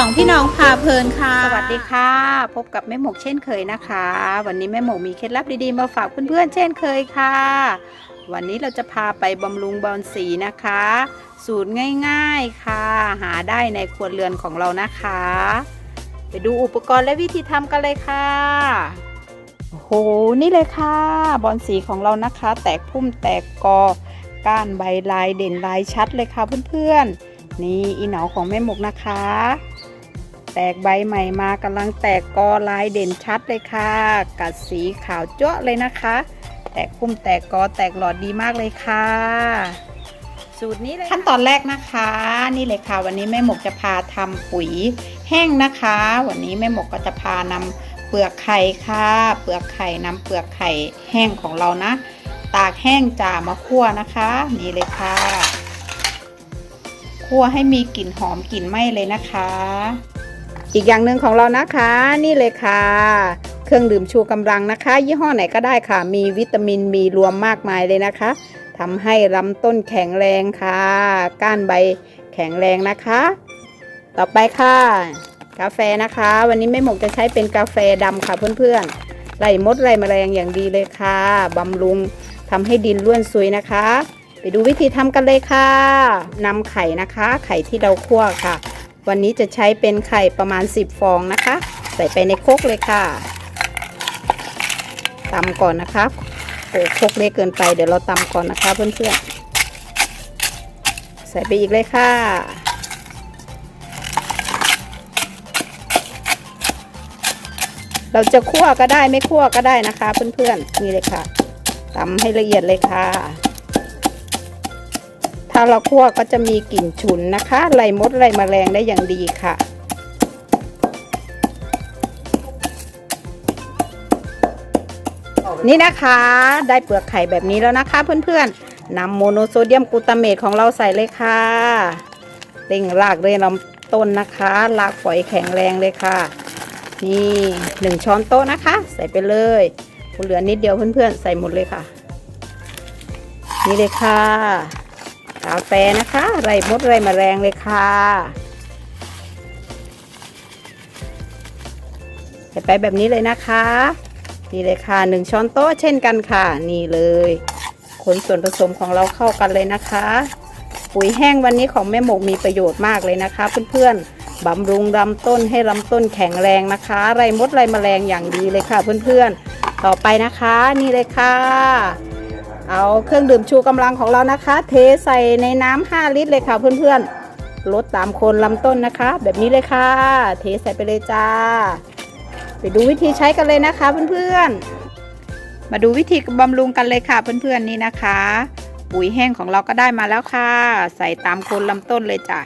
องพี่น้องพาเพลินค่ะ สวัสดีค่ะ พบกับแม่หมกเช่นเคยนะคะ วันนี้แม่หมกมีเคล็ดลับดีๆมาฝากเพื่อนๆเช่นเคยค่ะ วันนี้เราจะพาไปบำรุงบอลสีนะคะ สูตรง่ายๆค่ะ หาได้ในครัวเรือนของเรานะคะ ไปดูอุปกรณ์และวิธีทำกันเลยค่ะโอ้โหนี่เลยค่ะ บอลสีของเรานะคะ แตกพุ่มแตกกอก้านใบลายเด่นลายชัดเลยค่ะเพื่อนๆนี่อีเหนาของแม่หมกนะคะ แตกใบใหม่มากำลังแตกกอลายเด่นชัดเลยค่ะ กัดสีขาวเจ้าะเลยนะคะ แตกพุ่มแตกกอแตกหลอดดีมากเลยค่ะ สูตรนี้เลยขั้นตอนแรกนะคะ นี่เลยค่ะ วันนี้แม่หมกจะพาทำปุ๋ยแห้งนะคะ วันนี้แม่หมกก็จะพานำเปลือกไข่ค่ะ เปลือกไข่นำเปลือกไข่แห้งของเรานะ ตากแห้งจ่ามาคั่วนะคะ นี่เลยค่ะคั่วให้มีกลิ่นหอมกลิ่นไหม้เลยนะคะ อีกอย่างหนึ่งของเรานะคะนี่เลยค่ะ เครื่องดื่มชูกำลังนะคะ ยี่ห้อไหนก็ได้ค่ะ มีวิตามินมีรวมมากมายเลยนะคะทำให้ลำต้นแข็งแรงค่ะ ก้านใบแข็งแรงนะคะ ต่อไปค่ะ กาแฟนะคะ วันนี้แม่หมกจะใช้เป็นกาแฟดำค่ะเพื่อนๆไล่มดไล่แมลงอย่างดีเลยค่ะบำรุงทำให้ดินร่วนซุยนะคะ ไปดูวิธีทำกันเลยค่ะนำไข่นะคะ ไข่ที่เราคั่วค่ะ วันนี้จะใช้เป็นไข่ประมาณ 10 ฟองนะคะ ใส่ไปในโครกเลยค่ะตำก่อนนะคะโอ้โครกเล็กเกินไปเดี๋ยวเราตำก่อนนะคะเพื่อนๆ ใส่ไปอีกเลยค่ะ เราจะคั่วก็ได้ไม่คั่วก็ได้นะคะเพื่อนๆนี่เลยค่ะตำให้ละเอียดเลยค่ะ ถ้าเราคั่วก็จะมีกลิ่นฉุนนะคะไล่มดไล่แมลงได้อย่างดีค่ะ นี่นะคะได้เปลือกไข่แบบนี้แล้วนะคะเพื่อนๆนำโมโนโซเดียมกลูตาเมตของเราใส่เลยค่ะเร่งรากเร่งลำต้นนะคะรากฝอยแข็งแรงเลยค่ะ นี่หนึ่งช้อนโต๊ะนะคะ ใส่ไปเลยเหลือนิดเดียวเพื่อนๆ ใส่หมดเลยค่ะ นี่เลยค่ะ กาแฟนะคะ ไรมดไรแมลงเลยค่ะใส่ไปแบบนี้เลยนะคะ นี่เลยค่ะหนึ่งช้อนโต๊ะเช่นกันค่ะ นี่เลยคนส่วนผสมของเราเข้ากันเลยนะคะ ปุ๋ยแห้งวันนี้ของแม่หมกมีประโยชน์มากเลยนะคะ เพื่อนๆบำรุงลำต้นให้ลำต้นแข็งแรงนะคะ ไรมดไรแมลงอย่างดีเลยค่ะ เพื่อนๆต่อไปนะคะ นี่เลยค่ะ เอาเครื่องดื่มชูกำลังของเรานะคะ เทใส่ในน้ำ5ลิตรเลยค่ะเพื่อนๆลดตามโคนลำต้นนะคะ แบบนี้เลยค่ะ เทใส่ไปเลยจ้า ไปดูวิธีใช้กันเลยนะคะเพื่อนๆ มาดูวิธีบำรุงกันเลยค่ะเพื่อนๆนี่นะคะ ปุ๋ยแห้งของเราก็ได้มาแล้วค่ะ ใส่ตามโคนลำต้นเลยจ้ะ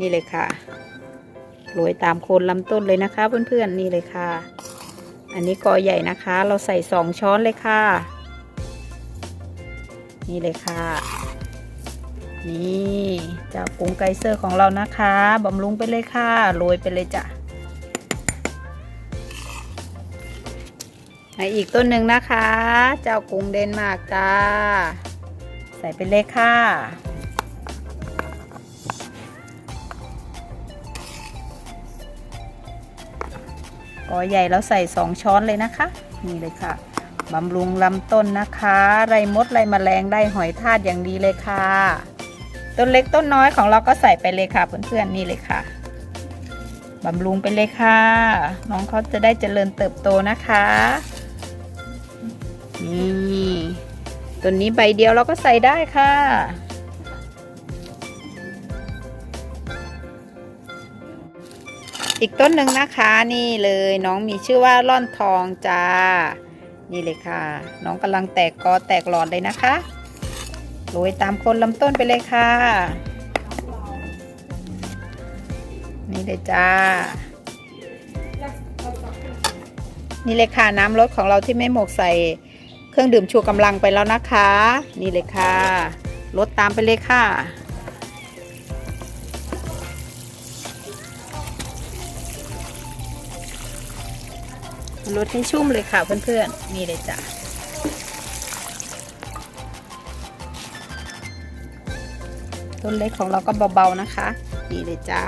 นี่เลยค่ะโรยตามโคนลำต้นเลยนะคะเพื่อนๆนี่เลยค่ะ อันนี้กอใหญ่นะคะ เราใส่สองช้อนเลยค่ะ นี่เลยค่ะ นี่จากกุ้งไกเซอร์ของเรานะคะบำรุงไปเลยค่ะโรยไปเลยจ้ะมาอีกต้นหนึ่งนะคะ เจ้ากุ้งเดนมาร์กจ้า ใส่ไปเลยค่ะ กอใหญ่เราใส่สองช้อนเลยนะคะ นี่เลยค่ะ บำรุงลำต้นนะคะ ไรมดไรมแมลงได้หอยทากอย่างดีเลยค่ะ ต้นเล็กต้นน้อยของเราก็ใส่ไปเลยค่ะ เพื่อนๆนี่เลยค่ะบำรุงไปเลยค่ะ น้องเขาจะได้เจริญเติบโตนะคะนี่ต้นนี้ใบเดียวเราก็ใส่ได้ค่ะ อีกต้นหนึ่งนะคะนี่เลยน้องมีชื่อว่าล่อนทองจ้า นี่เลยค่ะ น้องกำลังแตกกอแตกหลอดเลยนะคะโรยตามคนลำต้นไปเลยค่ะ นี่เลยจ้า นี่เลยค่ะน้ำรสของเราที่ไม่หมกใส่เครื่องดื่มชูกำลังไปแล้วนะคะ นี่เลยค่ะรดตามไปเลยค่ะ รสให้ชุ่มเลยค่ะเพื่อนๆ นี่เลยจ้ะ ต้นเล็กของเราก็เบาๆนะคะ นี่เลยจ้า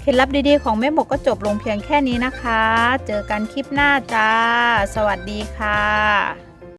เคล็ดลับดีๆ ของแม่หมกก็จบลงเพียงแค่นี้นะคะ เจอกันคลิปหน้าจ้า สวัสดีค่ะ